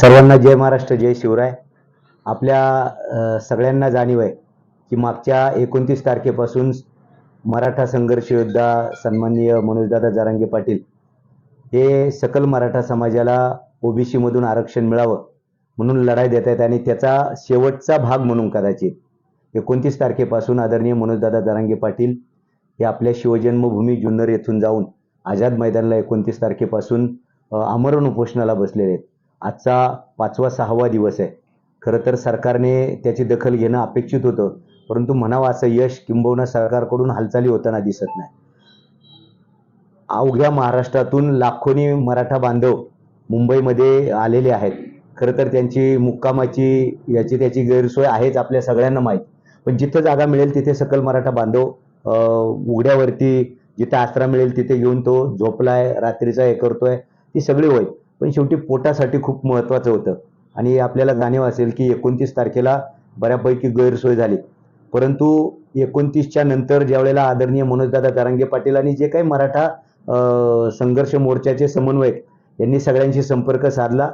सर्वांना जय महाराष्ट्र जय शिवराय. आपल्या सगळ्यांना जाणीव आहे की मागच्या एकोणतीस तारखेपासून मराठा संघर्ष योद्धा सन्माननीय मनोजदादा जारांगे पाटील हे सकल मराठा समाजाला ओबीसीमधून आरक्षण मिळावं म्हणून लढाई देत आहेत आणि त्याचा शेवटचा भाग म्हणून कदाचित एकोणतीस तारखेपासून आदरणीय मनोजदादा जारांगे पाटील हे आपल्या शिवजन्मभूमी जुन्नर येथून जाऊन आझाद मैदानला एकोणतीस तारखेपासून अमरण आमरण उपोषणाला बसलेले आहेत. आजचा पाचवा सहावा दिवस आहे. खरं तर सरकारने त्याची दखल घेणं अपेक्षित होतं परंतु म्हणावं असं यश किंबहुना सरकारकडून हालचाली होताना दिसत नाही. अवघ्या महाराष्ट्रातून लाखोनी मराठा बांधव मुंबईमध्ये आलेले आहेत. खरं तर त्यांची मुक्कामाची याची त्याची गैरसोय आहेच आपल्या सगळ्यांना माहीत. पण जिथं जागा मिळेल तिथे सकल मराठा बांधव उघड्यावरती जिथं आसरा मिळेल तिथे घेऊन तो झोपलाय रात्रीचा हे करतोय ती सगळी होय पण शेवटी पोटासाठी खूप महत्त्वाचं होतं. आणि आपल्याला जाणीव असेल की एकोणतीस तारखेला बऱ्यापैकी गैरसोय झाली. परंतु एकोणतीसच्या नंतर ज्यावेळेला आदरणीय मनोजदादा जरांगे पाटील आणि जे काही मराठा संघर्ष मोर्चाचे समन्वयक यांनी सगळ्यांशी संपर्क साधला.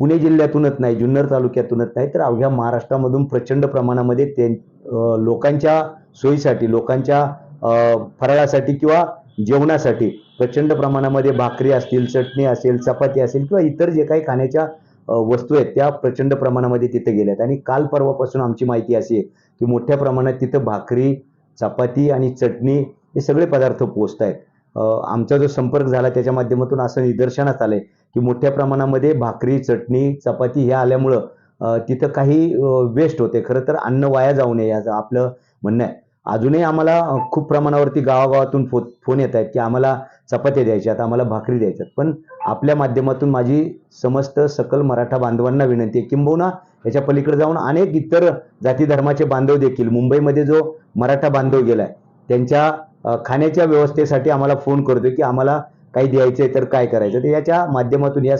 पुणे जिल्ह्यातूनच नाही जुन्नर तालुक्यातूनच नाही तर अवघ्या महाराष्ट्रामधून प्रचंड प्रमाणामध्ये ते लोकांच्या सोयीसाठी लोकांच्या फराळासाठी किंवा जेवणासाठी प्रचंड प्रमाणामध्ये भाकरी असतील चटणी असेल चपाती असेल किंवा इतर जे काही खाण्याच्या वस्तू आहेत त्या प्रचंड प्रमाणामध्ये तिथे गेल्यात आणि काल परवापासून आमची माहिती अशी आहे की मोठ्या प्रमाणात तिथं भाकरी चपाती आणि चटणी हे सगळे पदार्थ पोचत आहेत. आमचा जो संपर्क झाला त्याच्या माध्यमातून असं निदर्शनास आलंय की मोठ्या प्रमाणामध्ये भाकरी चटणी चपाती ह्या आल्यामुळं तिथं काही वेस्ट होते. खरं तर अन्न वाया जाऊ नये याचं आपलं म्हणणं आहे. अजूनही आम्हाला खूप प्रमाणावरती गावागावातून फो फोन येत आहेत की आम्हाला चपात्या द्यायच्यात आम्हाला भाकरी द्यायच्यात पण आपल्या माध्यमातून माझी समस्त सकल मराठा बांधवांना विनंती आहे किंबहुना याच्या पलीकडे जाऊन अनेक इतर जाती धर्माचे बांधव देखील मुंबईमध्ये जो मराठा बांधव गेलाय त्यांच्या खाण्याच्या व्यवस्थेसाठी आम्हाला फोन करतोय की आम्हाला काही द्यायचंय तर काय करायचं तर याच्या माध्यमातून या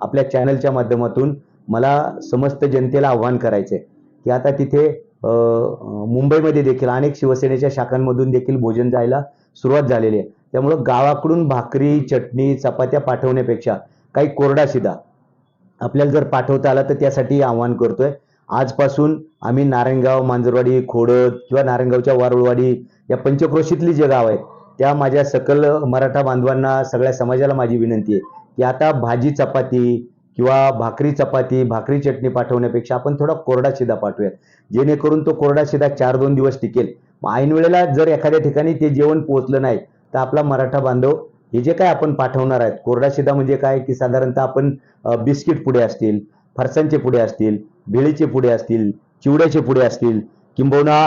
आपल्या चॅनलच्या माध्यमातून मला समस्त जनतेला आव्हान करायचंय की आता तिथे मुंबईमध्ये देखील अनेक शिवसेनेच्या शाखांमधून देखील भोजन जायला सुरुवात झालेली आहे. त्यामुळं गावाकडून भाकरी चटणी चपात्या पाठवण्यापेक्षा काही कोरडा शिदा आपल्याला जर पाठवता आला तर त्यासाठी आव्हान करतोय. आजपासून आम्ही नारायणगाव मांजरवाडी खोडद किंवा नारायणगावच्या वारुळवाडी या पंचक्रोशीतली जे गाव आहेत त्या माझ्या सकल मराठा बांधवांना सगळ्या समाजाला माझी विनंती आहे की आता भाजी चपाती किंवा भाकरी चपाती भाकरी चटणी पाठवण्यापेक्षा आपण थोडा कोरडा शिदा पाठवूयात. जेणेकरून तो कोरडा शिदा चार दोन दिवस टिकेल. ऐन वेळेला जर एखाद्या ठिकाणी ते जेवण पोहोचलं नाही तर आपला मराठा बांधव हे जे काय आपण पाठवणार आहेत कोरडा शिदा म्हणजे काय की साधारणतः आपण बिस्किट पुढे असतील फरसांचे पुढे असतील भेळीचे पुढे असतील चिवड्याचे पुढे असतील किंबहुना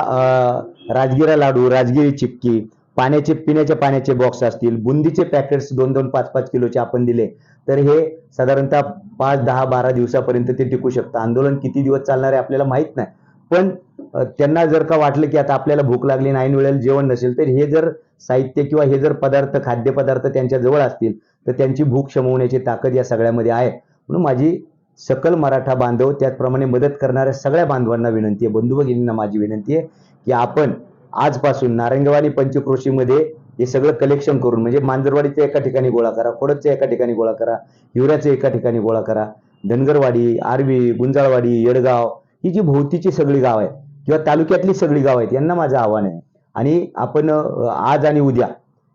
राजगिरा लाडू राजगिरी चिक्की पाण्याचे पिण्याच्या पाण्याचे बॉक्स असतील बुंदीचे पॅकेट्स दोन दोन पाच पाच किलोचे आपण दिले तर हे साधारणतः पाच दहा बारा दिवसापर्यंत ते टिकू शकतं. आंदोलन किती दिवस चालणार आहे आपल्याला माहीत नाही. पण त्यांना जर का वाटलं की आता आपल्याला भूक लागली नाही वेळेला जेवण नसेल तर हे जर साहित्य किंवा हे जर पदार्थ खाद्यपदार्थ त्यांच्या जवळ असतील तर त्यांची भूक शमवण्याची ताकद या सगळ्यामध्ये आहे. म्हणून माझी सकल मराठा बांधव त्याचप्रमाणे मदत करणाऱ्या सगळ्या बांधवांना विनंती आहे बंधू भगिनींना माझी विनंती आहे की आपण आजपासून नारंगवाडी पंचक्रोशीमध्ये हे सगळं कलेक्शन करून म्हणजे मांजरवाडीचं एका ठिकाणी गोळा करा खोडदचं एका ठिकाणी गोळा करा हिवऱ्याचं एका ठिकाणी गोळा करा धनगरवाडी आर्वी गुंजाळवाडी येडगाव ही जी भोवतीची सगळी गाव आहेत किंवा तालुक्यातली सगळी गाव आहेत यांना माझं आव्हान आहे. आणि आपण आज आणि उद्या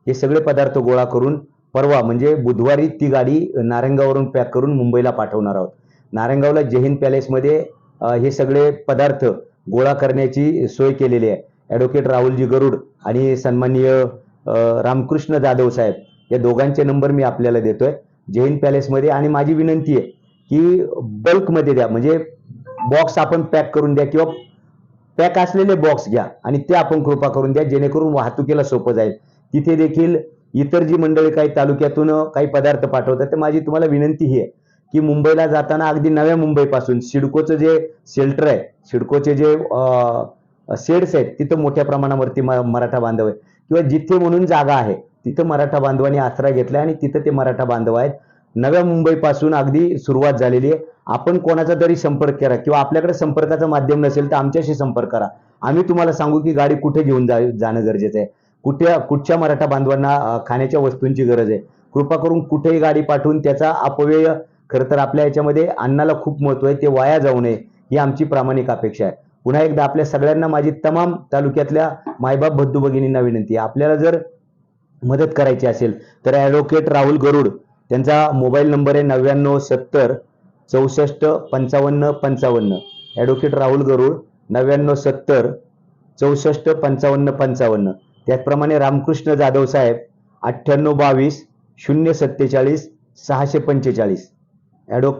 हे सगळे पदार्थ गोळा करून परवा म्हणजे बुधवारी ती गाडी नारंगावरून पॅक करून मुंबईला पाठवणार आहोत. नारंगावला जयहिंद पॅलेसमध्ये हे सगळे पदार्थ गोळा करण्याची सोय केलेली आहे. ॲडव्होकेट राहुलजी गरुड आणि सन्माननीय रामकृष्ण जाधव साहेब या दोघांचे नंबर मी आपल्याला देतोय. जैन पॅलेसमध्ये आणि माझी विनंती आहे की बल्कमध्ये द्या. म्हणजे बॉक्स आपण पॅक करून द्या किंवा पॅक असलेले बॉक्स घ्या आणि ते आपण कृपा करून द्या. जेणेकरून वाहतुकीला सोपं जाईल. तिथे देखील इतर जी मंडळी काही तालुक्यातून काही पदार्थ पाठवतात तर माझी तुम्हाला विनंती ही आहे की मुंबईला जाताना अगदी नव्या मुंबईपासून सिडकोचं जे शेल्टर आहे सिडकोचे जे शेड्स आहेत तिथं मोठ्या प्रमाणावरती म- मराठा बांधव आहे. किंवा जिथे म्हणून जागा आहे तिथं मराठा बांधवांनी आसरा घेतला आणि तिथं ते मराठा बांधव आहेत. नव्या मुंबईपासून अगदी सुरुवात झालेली आहे. आपण कोणाचा तरी संपर्क करा किंवा आपल्याकडे संपर्काचं माध्यम नसेल तर आमच्याशी संपर्क करा. आम्ही तुम्हाला सांगू की गाडी कुठे घेऊन जा जाणं गरजेचं आहे. कुठे कुठच्या मराठा बांधवांना खाण्याच्या वस्तूंची गरज आहे? कृपा करून कुठेही गाडी पाठवून त्याचा अपव्यय खरं तर आपल्या याच्यामध्ये अन्नाला खूप महत्त्व आहे. ते वाया जाऊ नये ही आमची प्रामाणिक अपेक्षा आहे. पुन्हा एकदा आपल्या सगळ्यांना माझी तमाम तालुक्यातल्या मायबाप बंधू भगिनींना विनंती आपल्याला जर मदत करायची असेल तर ॲडव्होकेट राहुल गरुड त्यांचा मोबाईल नंबर आहे नव्याण्णव सत्तर चौसष्ट पंचावन्न पंचावन्न. ॲडव्होकेट राहुल गरुड नव्याण्णव सत्तर चौसष्ट पंचावन्न पंचावन्न. त्याचप्रमाणे रामकृष्ण जाधव साहेब अठ्ठ्याण्णव बावीस शून्य सत्तेचाळीस सहाशे पंचेचाळीस. ॲडो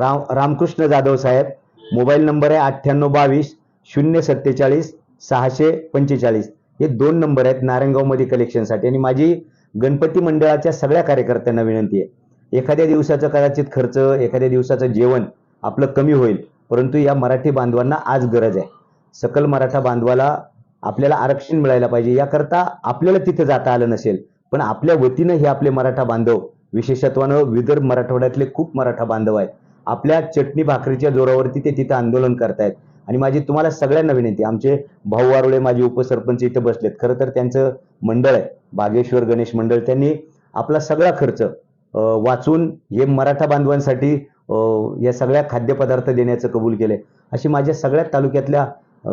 राम रामकृष्ण जाधव साहेब मोबाईल नंबर आहे अठ्ठ्याण्णव बावीस शून्य सत्तेचाळीस सहाशे पंचेचाळीस. हे दोन नंबर आहेत नारायणगावमध्ये कलेक्शनसाठी आणि माझी गणपती मंडळाच्या सगळ्या कार्यकर्त्यांना विनंती आहे. एखाद्या दिवसाचा कदाचित खर्च एखाद्या दिवसाचं जेवण आपलं कमी होईल परंतु या मराठी बांधवांना आज गरज आहे. सकल मराठा बांधवाला आपल्याला आरक्षण मिळायला पाहिजे. याकरता आपल्याला तिथं जाता आलं नसेल पण आपल्या वतीनं हे आपले मराठा बांधव विशेषत्वानं विदर्भ मराठवाड्यातले खूप मराठा बांधव आहेत. आपल्या चटणी भाकरीच्या जोरावरती ते तिथं आंदोलन करतायत. आणि माझी तुम्हाला सगळ्यांना विनंती आमचे भाऊ वारुळे माझे उपसरपंच इथं बसलेत. खरं तर त्यांचं मंडळ आहे बागेश्वर गणेश मंडळ. त्यांनी आपला सगळा खर्च वाचून हे मराठा बांधवांसाठी या सगळ्या खाद्यपदार्थ देण्याचं कबूल केलंय. अशी माझ्या सगळ्या तालुक्यातल्या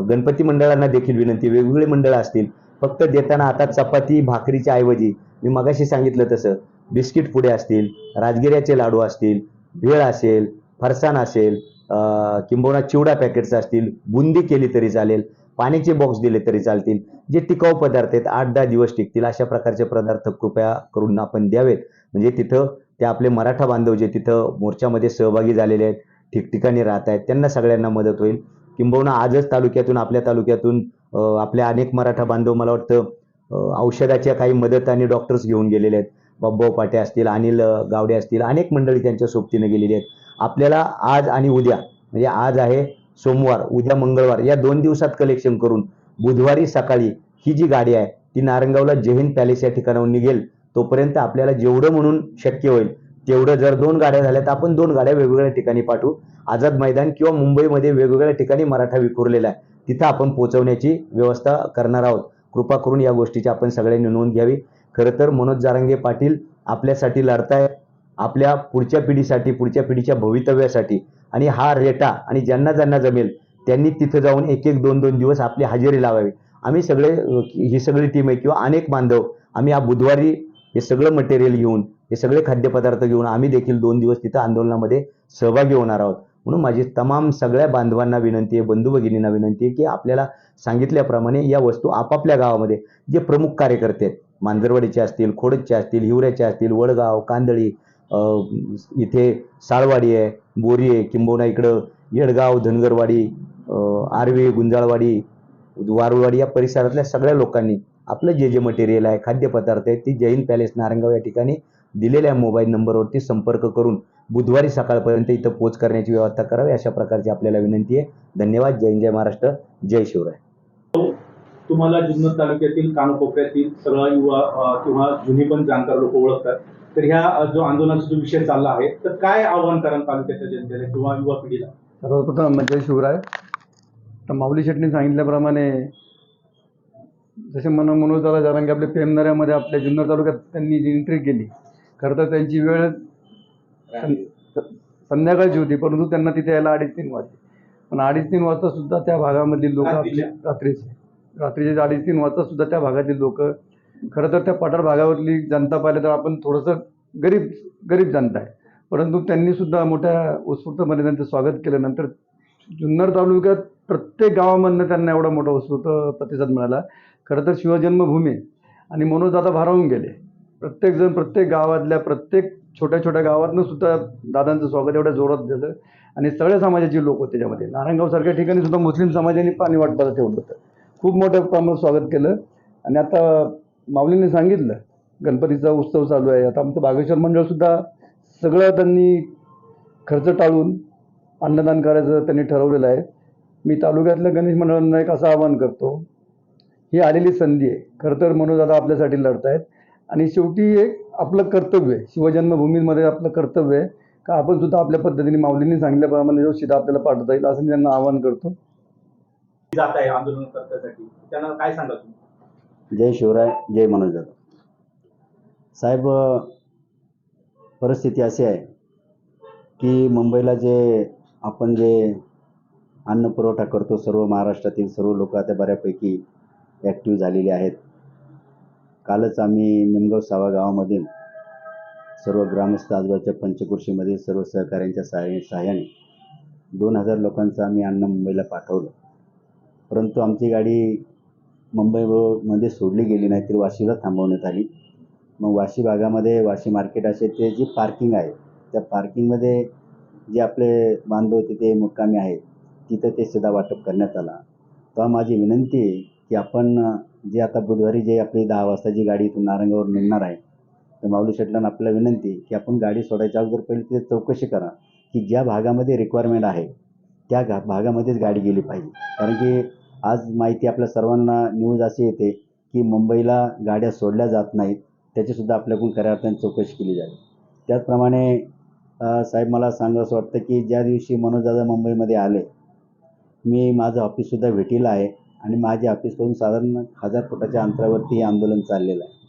गणपती मंडळांना देखील विनंती वेगवेगळे मंडळ असतील फक्त देताना आता चपाती भाकरीच्या ऐवजी मी मगाशी सांगितलं तसं बिस्किट पुडे असतील राजगिऱ्याचे लाडू असतील भेळ असेल फरसाण असेल किंबहुना चिवडा पॅकेट्स असतील बुंदी केली तरी चालेल पाण्याचे बॉक्स दिले तरी चालतील जे टिकाऊ पदार्थ आहेत आठ दहा दिवस टिकतील अशा प्रकारचे पदार्थ कृपया करून आपण द्यावेत. म्हणजे तिथं ते आपले मराठा बांधव जे तिथं मोर्चामध्ये सहभागी झालेले आहेत ठिकठिकाणी राहत आहेत त्यांना सगळ्यांना मदत होईल. किंबहुना आजच तालुक्यातून आपल्या तालुक्यातून आपल्या अनेक मराठा बांधव मला वाटतं औषधाच्या काही मदत आणि डॉक्टर्स घेऊन गेलेले आहेत. बाबभाऊ पाटे असतील अनिल गावडे असतील अनेक मंडळी त्यांच्या सोबतीने गेलेली आहेत. आपल्याला आज आणि उद्या म्हणजे आज आहे सोमवार उद्या मंगळवार या दोन दिवसात कलेक्शन करून बुधवारी सकाळी ही जी गाडी आहे ती नारंगावला जैन पॅलेस या ठिकाणाहून निघेल. तोपर्यंत आपल्याला जेवढं म्हणून शक्य होईल तेवढं जर दोन गाड्या झाल्या तर आपण दोन गाड्या वेगवेगळ्या ठिकाणी पाठवू. आझाद मैदान किंवा मुंबईमध्ये वेगवेगळ्या ठिकाणी मराठा विखुरलेला आहे तिथं आपण पोहोचवण्याची व्यवस्था करणार आहोत. कृपा करून या गोष्टीची आपण सगळ्यांनी नोंद घ्यावी. खरं तर मनोज जारांगे पाटील आपल्यासाठी लढतायत. आपल्या पुढच्या पिढीसाठी पुढच्या पिढीच्या भवितव्यासाठी. आणि हा रेटा आणि ज्यांना ज्यांना जमेल त्यांनी तिथं जाऊन एक एक दोन दोन दिवस आपली हजेरी लावावी. आम्ही सगळे ही सगळी टीम आहे किंवा अनेक बांधव आम्ही या बुधवारी हे सगळं मटेरियल घेऊन हे सगळे खाद्यपदार्थ घेऊन आम्ही देखील दोन दिवस तिथं आंदोलनामध्ये सहभागी होणार आहोत. म्हणून माझी तमाम सगळ्या बांधवांना विनंती आहे बंधू भगिनींना विनंती आहे की आपल्याला सांगितल्याप्रमाणे या वस्तू आपापल्या गावामध्ये जे प्रमुख कार्यकर्ते आहेत मांजरवाडीचे असतील खोडदचे असतील हिवऱ्याचे असतील वडगाव कांदळी इथे साळवाडी आहे बोरी आहे किंबहुना इकडं येडगाव धनगरवाडी आरवी आर्वी गुंजाळवाडी वारुळवाडी या परिसरातल्या सगळ्या लोकांनी आपलं जे जे मटेरियल आहे खाद्यपदार्थ आहे ती जैन पॅलेस नारंगाव या ठिकाणी दिलेल्या मोबाईल नंबरवरती संपर्क करून बुधवारी सकाळपर्यंत इथं पोच करण्याची व्यवस्था करावी अशा प्रकारची आपल्याला विनंती आहे. धन्यवाद. जय जय महाराष्ट्र. जय शिवराय. तुम्हाला जुन्नर तालुक्यातील कानकोपऱ्यातील सगळा युवा किंवा जुनी पण जाणकार लोक ओळखतात. तर ह्या जो आंदोलनाचा जो विषय चालला आहे तर काय आव्हान कराल तालुक्याच्या जनतेला किंवा युवा पिढीला? सर्वप्रथम जय शिवराय तर माऊली शेटणी सांगितल्याप्रमाणे जसे मन मनोजदादा जारांगे आपल्या पेमनाऱ्यामध्ये आपल्या जुन्नर तालुक्यात त्यांनी जी एंट्री केली खरं तर त्यांची वेळ सं- संध्याकाळची होती परंतु त्यांना तिथे यायला अडीच तीन वाजले. पण अडीच तीन वाजता सुद्धा त्या भागामधील लोक आपले रात्रीचे. रात्रीचे अडीच तीन वाजता सुद्धा त्या भागातील लोक खरं तर त्या पठार भागावरली जनता पाहिलं तर आपण थोडंसं गरीब गरीब जनता आहे. परंतु त्यांनी सुद्धा मोठ्या उत्स्फूर्तपणे त्यांचं स्वागत केलं नंतर जुन्नर तालुक्यात प्रत्येक गावामधनं त्यांना एवढा मोठा उत्स्फूर्त प्रतिसाद मिळाला. खरं तर शिवजन्मभूमी आणि म्हणून दादा भारावून गेले. प्रत्येकजण प्रत्येक गावातल्या प्रत्येक छोट्या छोट्या गावातनं सुद्धा दादांचं स्वागत एवढ्या जोरात झालं आणि सगळ्या समाजाचे लोक होते त्याच्यामध्ये नारायणगावसारख्या ठिकाणी सुद्धा मुस्लिम समाजाने पाणी वाटपाला ठेवलं होतं. खूप मोठ्या प्रमाणात स्वागत केलं. आणि आता माऊलीने सांगितलं गणपतीचा उत्सव चालू आहे. आता आमचं बागेश्वर मंडळसुद्धा सगळं त्यांनी खर्च टाळून अन्नदान करायचं त्यांनी ठरवलेलं आहे. मी तालुक्यातल्या गणेश मंडळांना एक असं आवाहन करतो ही आलेली संधी आहे. खरं तर मनोजदादा आपल्यासाठी लढत आहेत आणि शेवटी एक आपलं कर्तव्य आहे. शिवजन्मभूमीमध्ये आपलं कर्तव्य आहे. का आपण सुद्धा आपल्या पद्धतीने माऊलींनी सांगितल्याप्रमाणे जो शिधा आपल्याला पाठवता येईल असं मी त्यांना आवाहन करतो. जात आहे आंदोलन करण्यासाठी. त्यांना काय सांगा तुम्ही? जय शिवराय जय मनोज दादा साहेब परिस्थिती अशी आहे की मुंबईला जे आपण जे अन्न पुरवठा करतो सर्व महाराष्ट्रातील सर्व लोक आता बऱ्यापैकी ॲक्टिव्ह झालेली आहेत. कालच आम्ही निमगाव सावा गावामधील सर्व ग्रामस्थ आजूबाजूच्या पंचकृषीमधील सर्व सहकाऱ्यांच्या सहाय्य सहाय्याने दोन हजार लोकांचं आम्ही अन्न मुंबईला पाठवलं. परंतु आमची गाडी मुंबईमध्ये सोडली गेली नाही तर वाशीला थांबवण्यात आली. मग वाशी भागामध्ये वाशी मार्केट असे ते जी पार्किंग आहे त्या पार्किंगमध्ये जे आपले बांधव तिथे मुक्कामी आहेत. तिथं ते सुद्धा वाटप करण्यात आला. तेव्हा माझी विनंती आहे की आपण जे आता बुधवारी जे आपली दहा वाजता जी गाडी इथून नारंगावर निघणार आहे तर माऊली शेटलांना आपल्याला विनंती की आपण गाडी सोडायच्या अगोदर पहिले तिथे चौकशी करा की ज्या भागामध्ये रिक्वायरमेंट आहे त्या गा भागामध्येच गाडी गेली पाहिजे. कारण की आज माहिती आपल्या सर्वांना न्यूज अशी येते की मुंबईला गाड्या सोडल्या जात नाहीत. त्याचीसुद्धा आपल्याकडून खऱ्या अर्थाने चौकशी केली जाते त्याचप्रमाणे साहेब मला सांगा असं वाटतं की ज्या दिवशी मनोजदादा मुंबईमध्ये आले मी माझं ऑफिससुद्धा भेटीला आहे आणि माझे ऑफिसकडून साधारण हजार फुटाच्या अंतरावरती हे आंदोलन चाललेलं आहे.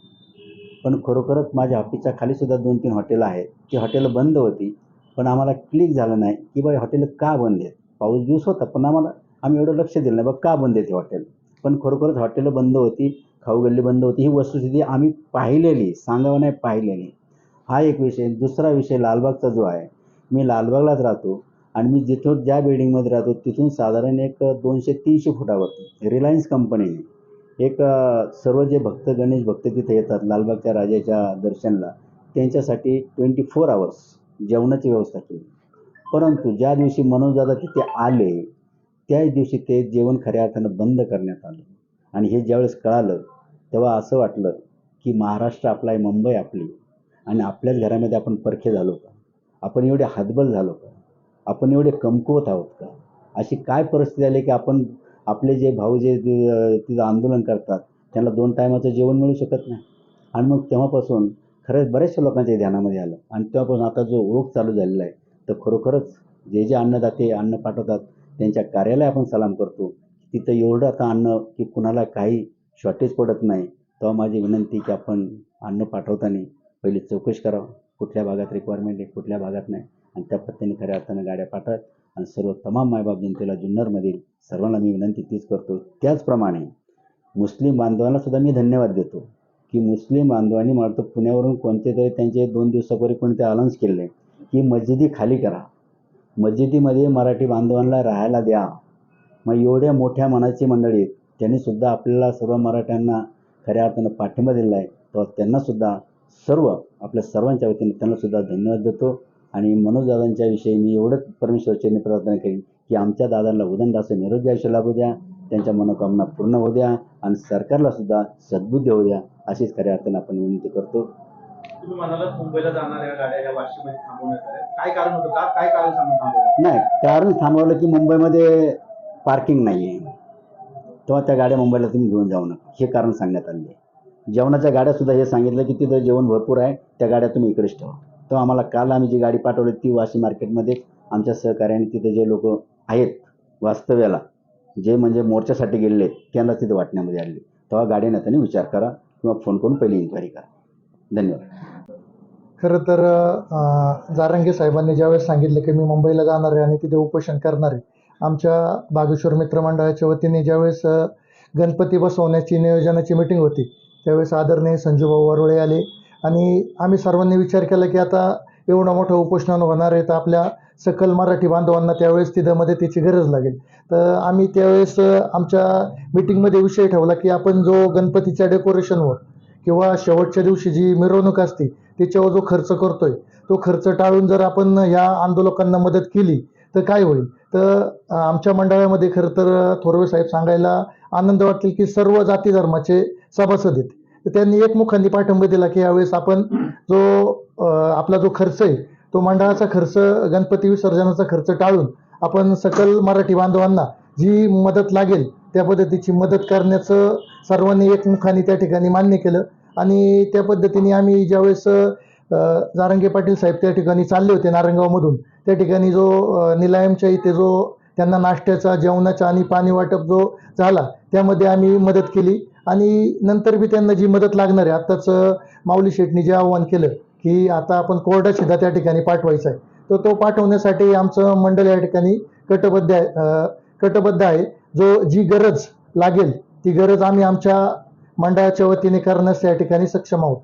पण खरोखरच माझ्या ऑफिसच्या खालीसुद्धा दोन तीन हॉटेलं आहेत. ती हॉटेलं बंद होती पण आम्हाला क्लिक झालं नाही की बाई हॉटेल का बंद आहेत? पाऊस दिवस होता पण आम्हाला आम्ही एवढं लक्ष दिलं नाही. बा का बंद येते हॉटेल पण खरोखरच हॉटेलं बंद होती खाऊ गल्ली बंद होती ही वस्तुस्थिती आम्ही पाहिलेली सांगावं नाही पाहिलेली. हा एक विषय. दुसरा विषय लालबागचा जो आहे मी लालबागलाच राहतो आणि मी जिथून ज्या बिल्डिंगमध्ये राहतो तिथून साधारण एक दोनशे तीनशे फुटावरती रिलायन्स कंपनीने एक सर्व जे भक्त गणेश भक्त तिथे येतात लालबागच्या राजाच्या दर्शनला त्यांच्यासाठी ट्वेंटी फोर आवर्स जेवणाची व्यवस्था केली. परंतु ज्या दिवशी मनोजदादा तिथे आले त्याच दिवशी ते जेवण खऱ्या अर्थानं बंद करण्यात आलं. आणि हे ज्यावेळेस कळालं तेव्हा असं वाटलं की महाराष्ट्र आपला आहे मुंबई आपली आणि आपल्याच घरामध्ये आपण परखे झालो का? आपण एवढे हातबल झालो का? आपण एवढे कमकुवत आहोत का? अशी काय परिस्थिती आली की आपण आपले जे भाऊ जे तिथं आंदोलन करतात त्यांना दोन टायमाचं जेवण मिळू शकत नाही. आणि मग तेव्हापासून खरंच बऱ्याचशा लोकांच्या ध्यानामध्ये आलं. आणि तेव्हापासून आता जो ओघ चालू झालेला आहे तर खरोखरच जे जे अन्नदाते अन्न पाठवतात त्यांच्या कार्याला आपण सलाम करतो. तिथं एवढं आता अन्न की कुणाला काही शॉर्टेज पडत नाही. तेव्हा माझी विनंती की आपण अन्न पाठवताना पहिली चौकशी करावं. कुठल्या भागात रिक्वायरमेंट आहे कुठल्या भागात नाही. आणि त्या पद्धतीने खऱ्या अर्थानं गाड्या पाठवत आणि सर्व तमाम मायबाप जनतेला जुन्नरमधील सर्वांना मी विनंती तीच करतो. त्याचप्रमाणे मुस्लिम बांधवांना सुद्धा मी धन्यवाद देतो. की मुस्लिम बांधवांनी मला पुण्यावरून कोणते तरी त्यांचे दोन दिवसापूर्वी कोणते अनाऊन्स केले. की मस्जिदी खाली करा. मस्जिदीमध्ये मराठी बांधवांना राहायला द्या. मग एवढ्या मोठ्या मनाची मंडळी आहेत. त्यांनीसुद्धा आपल्याला सर्व मराठ्यांना खऱ्या अर्थानं पाठिंबा दिलेला आहे. तर त्यांनासुद्धा सर्व आपल्या सर्वांच्या वतीने त्यांनासुद्धा धन्यवाद देतो. आणि मनोज दादांच्या विषयी मी एवढंच परमेश्वरचरणी प्रार्थना करीन की आमच्या दादांना उदंड असं निरोगी आयुष्य लाभू द्या. त्यांच्या मनोकामना पूर्ण होऊ द्या. आणि सरकारलासुद्धा सद्बुद्धी होऊ द्या. अशीच खऱ्या अर्थानं आपण विनंती करतो. तुम्ही म्हणाला मुंबईला जाणाऱ्या गाड्या या वाशिममध्ये थांबवण्यात आल्या. काय कारण होतं? का काय कारण सांगून थांबवलं? नाही कारण थांबवलं की मुंबईमध्ये पार्किंग नाही आहे तेव्हा त्या गाड्या मुंबईला तुम्ही घेऊन जाऊ नका. हे कारण सांगण्यात आले आहे. जेवणाच्या गाड्यासुद्धा हे सांगितलं की तिथं जेवण भरपूर आहे त्या गाड्या तुम्ही इकडेच ठेवा. तेव्हा आम्हाला काल आम्ही जी गाडी पाठवली ती वाशी मार्केटमध्ये आमच्या सहकार्याने तिथे जे लोक आहेत वास्तव्याला जे म्हणजे मोर्चासाठी गेलेले आहेत त्यांना तिथे वाटण्यामध्ये आले तेव्हा गाडी नेत्याने विचार करा किंवा फोन करून पहिली इन्क्वायरी करा. धन्यवाद. खरं तर जारंगे साहेबांनी ज्यावेळेस सांगितलं की मी मुंबईला जाणार आहे आणि तिथे उपोषण करणार आहे आमच्या बागेश्वर मित्रमंडळाच्या वतीने ज्यावेळेस गणपती बसवण्याची नियोजनाची मिटिंग होती त्यावेळेस आदरणीय संजूभाऊ वारुळे आले आणि आम्ही सर्वांनी विचार केला की आता एवढं मोठं उपोषण होणार आहे तर आपल्या सकल मराठी बांधवांना त्यावेळेस तिथं मदतीची गरज लागेल. तर आम्ही त्यावेळेस आमच्या मिटिंगमध्ये विषय ठेवला की आपण जो गणपतीच्या डेकोरेशनवर किंवा शेवटच्या दिवशी जी मिरवणूक असते त्याच्यावर जो खर्च करतोय तो खर्च टाळून जर आपण ह्या आंदोलकांना मदत केली तर काय होईल? तर आमच्या मंडळामध्ये खरं तर थोरवे साहेब सांगायला आनंद वाटेल की सर्व जाती धर्माचे सभासद आहेत. तर त्यांनी एकमुखांनी पाठिंबा दिला की यावेळेस आपण जो आपला जो खर्च आहे तो मंडळाचा खर्च गणपती विसर्जनाचा खर्च टाळून आपण सकल मराठी बांधवांना जी मदत लागेल त्या पद्धतीची मदत करण्याचं सर्वांनी एकमुखाने त्या ठिकाणी मान्य केलं. आणि त्या पद्धतीने आम्ही ज्यावेळेस जारंगे पाटील साहेब त्या ठिकाणी चालले होते नारंगावमधून त्या ठिकाणी जो निलायमच्या इथे जो त्यांना नाश्त्याचा जेवणाचा आणि पाणी वाटप जो झाला त्यामध्ये आम्ही मदत केली. आणि नंतर बी त्यांना जी मदत लागणार आहे आत्ताच माऊली शेटनी जे आव्हान केलं की आता आपण कोरडा शिधा त्या ठिकाणी पाठवायचा आहे. तर तो पाठवण्यासाठी आमचं मंडळ या ठिकाणी कटबद्ध आहे कटबद्ध आहे. जो जी गरज लागेल ती गरज आम्ही आमच्या मंडळाच्या वतीने करण्यास या ठिकाणी सक्षम आहोत.